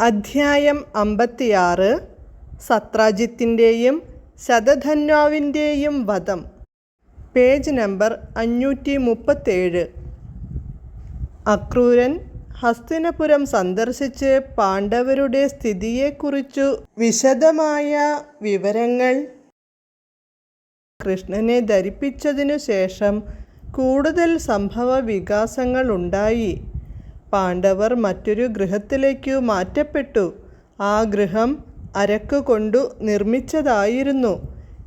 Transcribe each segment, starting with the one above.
അധ്യായം അമ്പത്തിയാറ്. സത്രാജിത്തിന്റെയും ശതധന്വാവിന്റെയും വധം. പേജ് നമ്പർ അഞ്ഞൂറ്റി മുപ്പത്തേഴ് അക്രൂരൻ ഹസ്തിനപുരം സന്ദർശിച്ച് പാണ്ഡവരുടെ സ്ഥിതിയെക്കുറിച്ചു വിശദമായ വിവരങ്ങൾ കൃഷ്ണനെ ധരിപ്പിച്ചതിനു ശേഷം കൂടുതൽ സംഭവ വികാസങ്ങളുണ്ടായി പാണ്ഡവർ മറ്റൊരു ഗൃഹത്തിലേക്കു മാറ്റപ്പെട്ടു. ആ ഗൃഹം അരക്കുകൊണ്ടു നിർമ്മിച്ചതായിരുന്നു.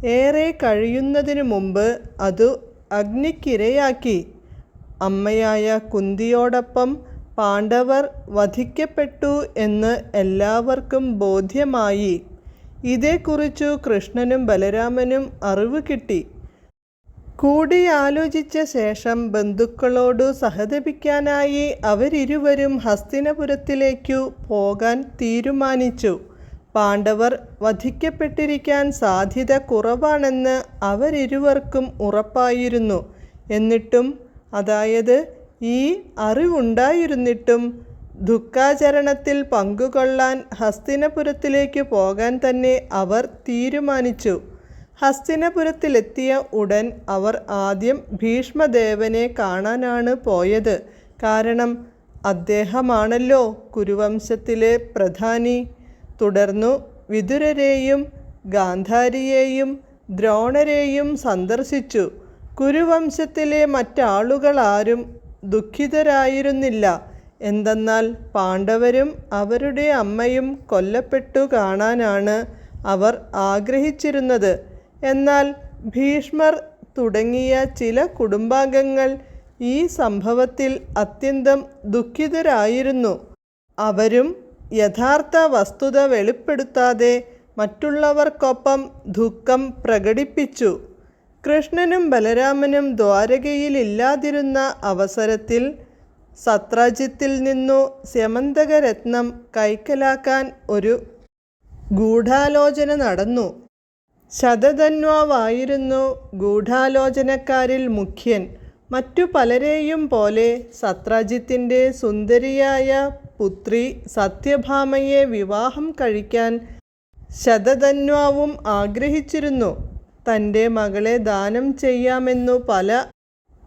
ഏറെ കഴിയുന്നതിനു മുമ്പ് അതു അഗ്നിക്കിരയാക്കി. അമ്മയായ കുന്തിയോടൊപ്പം പാണ്ഡവർ വധിക്കപ്പെട്ടു എന്ന് എല്ലാവർക്കും ബോധ്യമായി. ഇതേക്കുറിച്ചു കൃഷ്ണനും ബലരാമനും അറിവ് കിട്ടി. കൂടിയാലോചിച്ച ശേഷം ബന്ധുക്കളോടു സഹതപിക്കാനായി അവരിരുവരും ഹസ്തിനപുരത്തിലേക്കു പോകാൻ തീരുമാനിച്ചു. പാണ്ഡവർ വധിക്കപ്പെട്ടിരിക്കാൻ സാധ്യത കുറവാണെന്ന് അവരിരുവർക്കും ഉറപ്പായിരുന്നു. എന്നിട്ടും അതായത് ഈ അറിവുണ്ടായിരുന്നിട്ടും ദുഃഖാചരണത്തിൽ പങ്കുകൊള്ളാൻ ഹസ്തിനപുരത്തിലേക്ക് പോകാൻ തന്നെ അവർ തീരുമാനിച്ചു. ഹസ്തിനപുരത്തിലെത്തിയ ഉടൻ അവർ ആദ്യം ഭീഷ്മദേവനെ കാണാനാണ് പോയത്. കാരണം അദ്ദേഹമാണല്ലോ കുരുവംശത്തിലെ പ്രധാനി. തുടർന്നു വിതുരരെയും ഗാന്ധാരിയെയും ദ്രോണരെയും സന്ദർശിച്ചു. കുരുവംശത്തിലെ മറ്റാളുകളാരും ദുഃഖിതരായിരുന്നില്ല. എന്തെന്നാൽ പാണ്ഡവരും അവരുടെ അമ്മയും കൊല്ലപ്പെട്ടു കാണാനാണ് അവർ ആഗ്രഹിച്ചിരുന്നത്. എന്നാൽ ഭീഷ്മർ തുടങ്ങിയ ചില കുടുംബാംഗങ്ങൾ ഈ സംഭവത്തിൽ അത്യന്തം ദുഃഖിതരായിരുന്നു. അവരും യഥാർത്ഥ വസ്തുത വെളിപ്പെടുത്താതെ മറ്റുള്ളവർക്കൊപ്പം ദുഃഖം പ്രകടിപ്പിച്ചു. കൃഷ്ണനും ബലരാമനും ദ്വാരകയിലില്ലാതിരുന്ന അവസരത്തിൽ സത്രാജിത്തിൽ നിന്നു സ്യമന്തകരത്നം കൈക്കലാക്കാൻ ഒരു ഗൂഢാലോചന നടന്നു. ശതധന്വാവായിരുന്നു ഗൂഢാലോചനക്കാരിൽ മുഖ്യൻ. മറ്റു പലരെയും പോലെ സത്രാജിത്തിന്റെ സുന്ദരിയായ പുത്രി സത്യഭാമയെ വിവാഹം കഴിക്കാൻ ശതധന്വാവും ആഗ്രഹിച്ചിരുന്നു. തന്റെ മകളെ ദാനം ചെയ്യാമെന്നു പല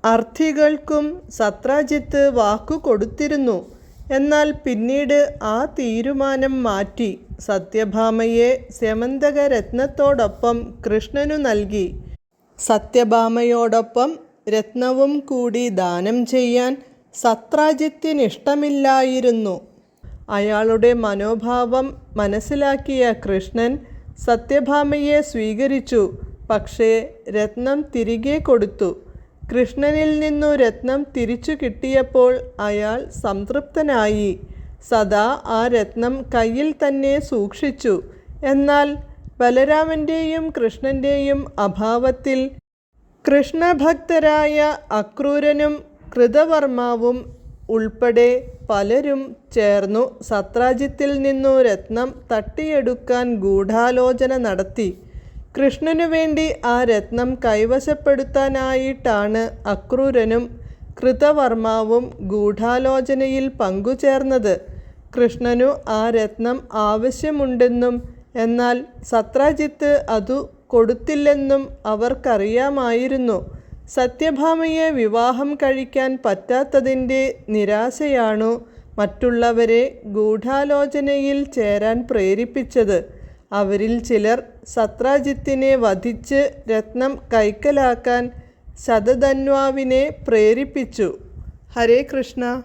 അർത്ഥികൾക്കും സത്രാജിത്ത് വാക്കു കൊടുത്തിരുന്നു. എന്നാൽ പിന്നീട് ആ തീരുമാനം മാറ്റി. സത്യഭാമയെ സ്യമന്തകരത്നത്തോടൊപ്പം കൃഷ്ണനു നൽകി. സത്യഭാമയോടൊപ്പം രത്നവും കൂടി ദാനം ചെയ്യാൻ സത്രാജിത്തിനിഷ്ടമില്ലായിരുന്നു അയാളുടെ മനോഭാവം മനസ്സിലാക്കിയ കൃഷ്ണൻ സത്യഭാമയെ സ്വീകരിച്ചു. പക്ഷേ രത്നം തിരികെ കൊടുത്തു. കൃഷ്ണനിൽ നിന്നു രത്നം തിരിച്ചു കിട്ടിയപ്പോൾ അയാൾ സംതൃപ്തനായി. സദാ ആ രത്നം കയ്യിൽ തന്നെ സൂക്ഷിച്ചു. എന്നാൽ ബലരാമന്റെയും കൃഷ്ണന്റെയും അഭാവത്തിൽ കൃഷ്ണഭക്തരായ അക്രൂരനും കൃതവർമാവും ഉൾപ്പെടെ പലരും ചേർന്നു സത്രാജിത്തിൽ നിന്നു രത്നം തട്ടിയെടുക്കാൻ ഗൂഢാലോചന നടത്തി. കൃഷ്ണനു വേണ്ടി ആ രത്നം കൈവശപ്പെടുത്താനായിട്ടാണ് അക്രൂരനും കൃതവർമാവും ഗൂഢാലോചനയിൽ പങ്കുചേർന്നത്. കൃഷ്ണനു ആ രത്നം ആവശ്യമുണ്ടെന്നും എന്നാൽ സത്രാജിത്ത് അതു കൊടുത്തില്ലെന്നും അവർക്കറിയാമായിരുന്നു. സത്യഭാമയെ വിവാഹം കഴിക്കാൻ പറ്റാത്തതിന്റെ നിരാശയാണു മറ്റുള്ളവരെ ഗൂഢാലോചനയിൽ ചേരാൻ പ്രേരിപ്പിച്ചത്. അവരിൽ ചിലർ സത്രാജിത്തിനെ വധിച്ച് രത്നം കൈക്കലാക്കാൻ ശതധന്വാവിനെ പ്രേരിപ്പിച്ചു. ഹരേ കൃഷ്ണ.